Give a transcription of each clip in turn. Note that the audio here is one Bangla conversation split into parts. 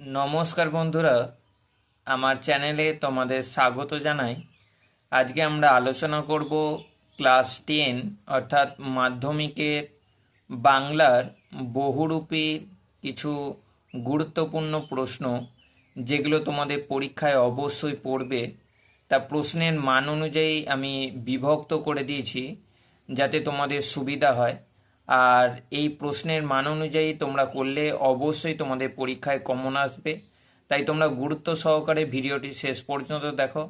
নমস্কার বন্ধুরা, আমার চ্যানেলে তোমাদের স্বাগত জানাই। আজকে আমরা আলোচনা করব ক্লাস টেন, অর্থাৎ মাধ্যমিকের বাংলার বহুরূপী কিছু গুরুত্বপূর্ণ প্রশ্ন, যেগুলো তোমাদের পরীক্ষায় অবশ্যই পড়বে। তা প্রশ্নের মান অনুযায়ী আমি বিভক্ত করে দিয়েছি, যাতে তোমাদের সুবিধা হয়। আর এই প্রশ্নের মান অনুযায়ী তোমরা করলে অবশ্যই তোমাদের পরীক্ষায় কমন আসবে। তাই তোমরা গুরুত্ব সহকারে ভিডিওটি শেষ পর্যন্ত দেখো।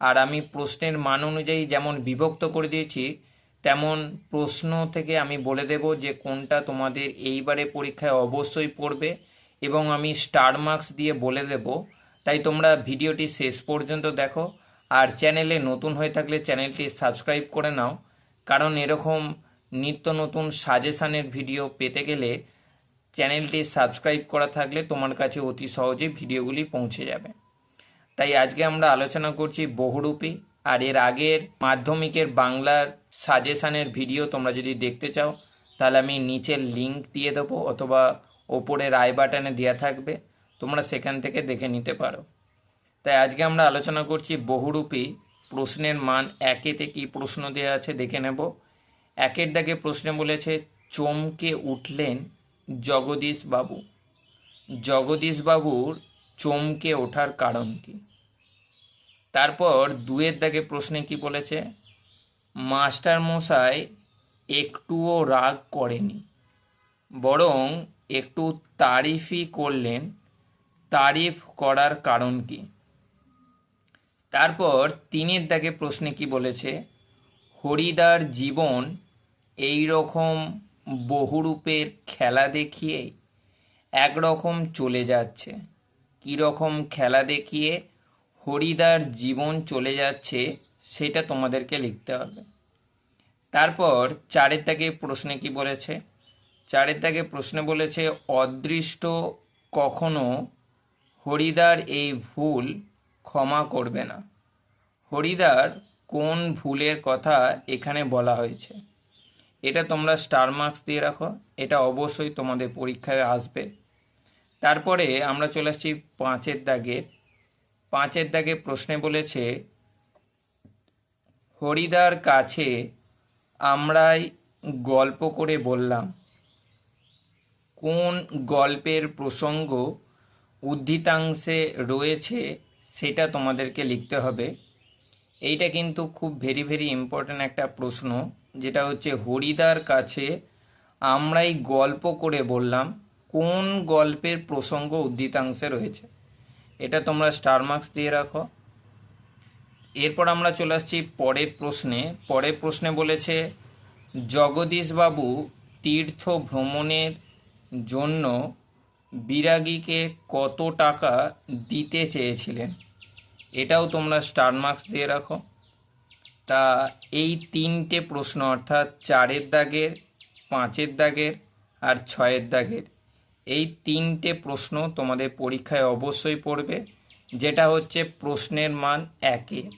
আর আমি প্রশ্নের মান অনুযায়ী যেমন বিভক্ত করে দিয়েছি, তেমন প্রশ্ন থেকে আমি বলে দেব যে কোনটা তোমাদের এইবারে পরীক্ষায় অবশ্যই পড়বে এবং আমি স্টার মার্কস দিয়ে বলে দেব। তাই তোমরা ভিডিওটি শেষ পর্যন্ত দেখো। আর চ্যানেলে নতুন হয়ে থাকলে চ্যানেলটি সাবস্ক্রাইব করে নাও, কারণ এরকম নিত্য নতুন সাজেশানের ভিডিও পেতে গেলে চ্যানেলটি সাবস্ক্রাইব করা থাকলে তোমার কাছে অতি সহজে ভিডিওগুলি পৌঁছে যাবে। তাই আজকে আমরা আলোচনা করছি বহুরূপী আর এর আগের মাধ্যমিকের বাংলার সাজেশানের ভিডিও তোমরা যদি দেখতে চাও, তাহলে আমি নিচের লিংক দিয়ে দেবো অথবা ওপরের আই বাটনে দেওয়া থাকবে, তোমরা সেখান থেকে দেখে নিতে পারো। তাই আজকে আমরা আলোচনা করছি বহুরূপী প্রশ্নের মান একেতে কি প্রশ্ন দেওয়া আছে দেখে নেব। একের দাগে প্রশ্নে বলেছে, চমকে উঠলেন জগদীশ বাবু জগদীশ বাবুর চমকে ওঠার কারণ কি? তারপর দুয়ের দাগে প্রশ্নে কি বলেছে মাস্টার মশাই একটুও রাগ করেনি, বরং একটু তারিফই করলেন। তারিফ করার কারণ কি? তারপর তিনের দাগে প্রশ্নে কি বলেছে, হরিদার জীবন এই রকম বহুরূপের খেলা দেখিয়ে একরকম চলে যাচ্ছে। কী রকম খেলা দেখিয়ে হরিদার জীবন চলে যাচ্ছে সেটা তোমাদেরকে লিখতে হবে। তারপর চারের দাগে প্রশ্নে কি বলেছে? চারের দাগে প্রশ্নে বলেছে, অদৃষ্ট কখনো হরিদার এই ভুল ক্ষমা করবে না। হরিদার কোন ভুলের কথা এখানে বলা হয়েছে? এটা তোমরা স্টার মার্কস দিয়ে রাখো। এটা অবশ্যই তোমাদের পরীক্ষায় আসবে। তারপরে আমরা চলে আসছি পাঁচের দাগে। পাঁচের দাগে প্রশ্নে বলেছে, হরিদার কাছে আমরাই গল্প করে বললাম, কোন গল্পের প্রসঙ্গ উদ্ধৃতাংশে রয়েছে সেটা তোমাদেরকে লিখতে হবে। এইটা কিন্তু খুব ভেরি ভেরি ইম্পর্ট্যান্ট একটা প্রশ্ন। যেটা হচ্ছে হরিদার কাছে আমরাই গল্প করে বললাম, কোন গল্পের প্রসঙ্গ উদ্ধৃতাংশে রয়েছে। এটা তোমরা স্টার মার্কস দিয়ে রাখো। এরপর আমরা চলে আসছি পরের প্রশ্নে। পরের প্রশ্নে বলেছে, জগদীশবাবু তীর্থ ভ্রমণের জন্য বিরাগীকে কত টাকা দিতে চেয়েছিলেন? এটাও তোমরা স্টার মার্কস দিয়ে রাখো। তা এই তিনটে প্রশ্ন, অর্থাৎ চারের দাগের, পাঁচের দাগের আর ছয়ের দাগের, এই তিনটে প্রশ্ন তোমাদের পরীক্ষায় অবশ্যই পড়বে। যেটা হচ্ছে প্রশ্নের মান একে।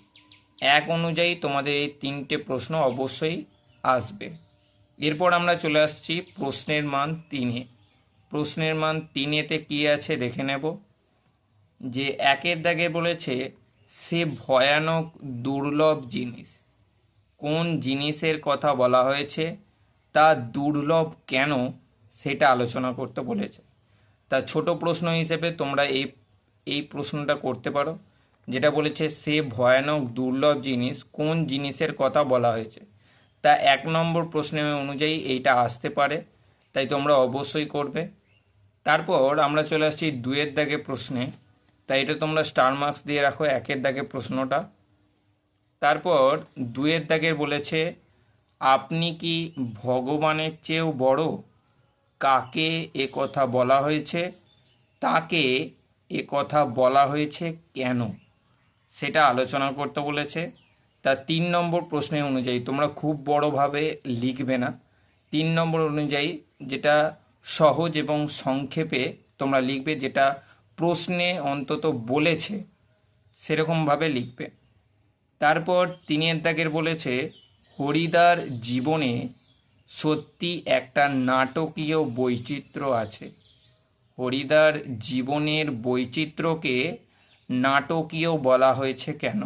এক অনুযায়ী তোমাদের এই তিনটে প্রশ্ন অবশ্যই আসবে। এরপর আমরা চলে আসছি প্রশ্নের মান তিনে। প্রশ্নের মান তিনেতে কি আছে দেখে নেব। যে একের দাগে বলেছে, সে ভয়ানক দুর্লভ জিনিস। কোন জিনিসের কথা বলা হয়েছে, তা দুর্লভ কেন সেটা আলোচনা করতে বলেছে। তা ছোট প্রশ্ন হিসেবে তোমরা এই এই প্রশ্নটা করতে পারো, যেটা বলেছে সে ভয়ানক দুর্লভ জিনিস কোন জিনিসের কথা বলা হয়েছে। তা এক নম্বর প্রশ্নের অনুযায়ী এইটা আসতে পারে, তাই তোমরা অবশ্যই করবে। তারপর আমরা চলে আসছি দুয়ের দাগে প্রশ্নে তাই এটা তোমরা স্টার মার্কস দিয়ে রাখো, একের দাগে প্রশ্নটা। তারপর দুয়ের দাগের বলেছে, আপনি কি ভগবানের চেয়েও বড়? কাকে এ কথা বলা হয়েছে? তাকে এ কথা বলা হয়েছে কেন? সেটা আলোচনা করতে বলেছে। তা তিন নম্বর প্রশ্নের অনুযায়ী, তোমরা খুব বড়ভাবে লিখবে না। তিন নম্বর অনুযায়ী, যেটা সহজ এবং সংক্ষেপে তোমরা লিখবে, যেটা প্রশ্নে অন্তত বলেছে, সেরকমভাবে লিখবে। তারপর তিনের দাগের বলেছে, হরিদার জীবনে সত্যি একটা নাটকীয় বৈচিত্র্য আছে। হরিদার জীবনের বৈচিত্র্যকে নাটকীয় বলা হয়েছে কেন?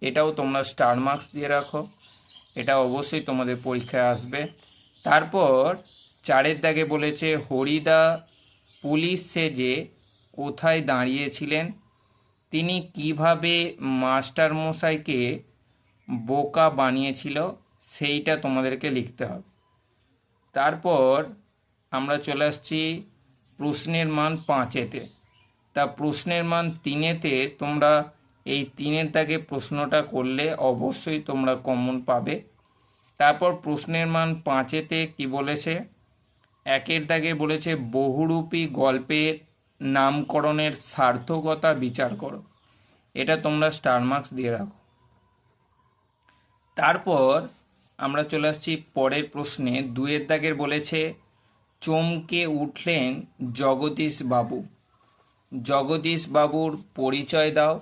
এটাও তোমরা স্টার মার্কস দিয়ে রাখো। এটা অবশ্যই তোমাদের পরীক্ষায় আসবে। তারপর চারের দাগে বলেছে, হরিদা পুলিশ সেজে কোথায় দাঁড়িয়েছিলেন? তিনি কীভাবে মাস্টার মশাইকে বোকা বানিয়েছিল, সেইটা তোমাদেরকে লিখতে হবে। তারপর আমরা চলে আসছি প্রশ্নের মান পাঁচেতে। তা প্রশ্নের মান তিনেতে তোমরা এই তিনের দাগে প্রশ্নটা করলে অবশ্যই তোমরা কমন পাবে। তারপর প্রশ্নের মান পাঁচেতে কি বলেছে? একের দাগে বলেছে বহুরূপী গল্পের নামকরণের সার্থকতা বিচার করো। এটা তোমরা স্টার মার্কস দিয়ে রাখো। তারপর আমরা চলে আসছি পরের প্রশ্নে। দুয়ের দাগের বলেছে, চমকে উঠলেন জগদীশ বাবু। জগদীশ বাবুর পরিচয় দাও।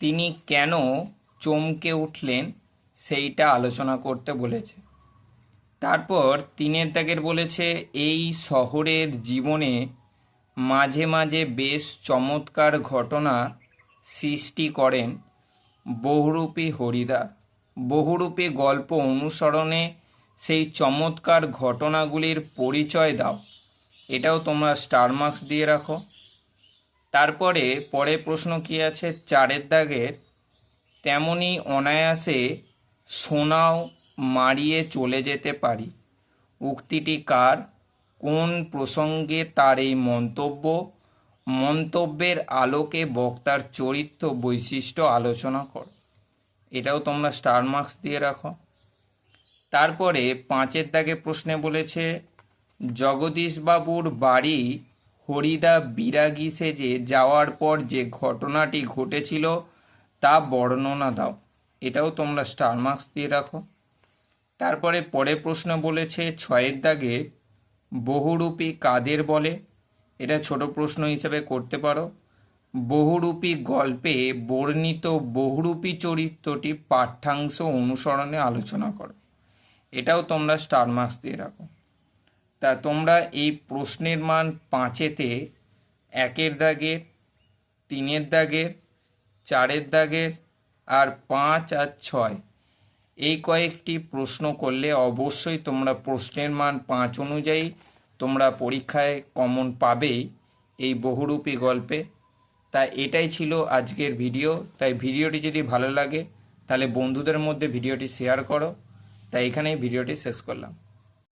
তিনি কেন চমকে উঠলেন সেইটা আলোচনা করতে বলেছে। তারপর তিনের দাগের বলেছে, এই শহরের জীবনে মাঝে মাঝে বেশ চমৎকার ঘটনা সৃষ্টি করেন বহুরূপী হরিদা। বহুরূপী গল্প অনুসরণে সেই চমৎকার ঘটনাগুলির পরিচয় দাও। এটাও তোমরা স্টার মার্কস দিয়ে রাখো। তারপরে পরে প্রশ্ন কি আছে? চারের দাগের। তেমনি অনায়াসে সোনাও মারিয়ে চলে যেতে পারি। উক্তিটি কার? কোন প্রসঙ্গে তার এই মন্তব্য? মন্তব্যের আলোকে বক্তার চরিত্র বৈশিষ্ট্য আলোচনা কর। এটাও তোমরা স্টার মার্কস দিয়ে রাখো। তারপরে পাঁচের দাগে প্রশ্নে বলেছে, জগদীশবাবুর বাড়ি হরিদা বিরাগী সেজে যাওয়ার পর যে ঘটনাটি ঘটেছিল তা বর্ণনা দাও। এটাও তোমরা স্টার মার্কস দিয়ে রাখো। তারপরে পরে প্রশ্ন বলেছে, ছয়ের দাগে বহুরূপী কাদের বলে? এটা ছোট প্রশ্ন হিসেবে করতে পারো। বহুরূপী গল্পে বর্ণিত বহুরূপী চরিত্রটি পাঠ্যাংশ অনুসরণে আলোচনা করো। এটাও তোমরা স্টার মার্কস দিয়ে রাখো। তা তোমরা এই প্রশ্নের মান পাঁচেতে একের দাগের, তিনের দাগের, চারের দাগের আর পাঁচ আর ছয় এই কয়েকটি প্রশ্ন করলে অবশ্যই তোমরা প্রশ্নের মান পাঁচ অনুযায়ী তোমরা পরীক্ষায় কমন পাবেই এই বহুরূপী গল্পে। তাই এটাই ছিল আজকের ভিডিও। তাই ভিডিওটি যদি ভালো লাগে, তাহলে বন্ধুদের মধ্যে ভিডিওটি শেয়ার করো। তাই এখানেই ভিডিওটি শেষ করলাম।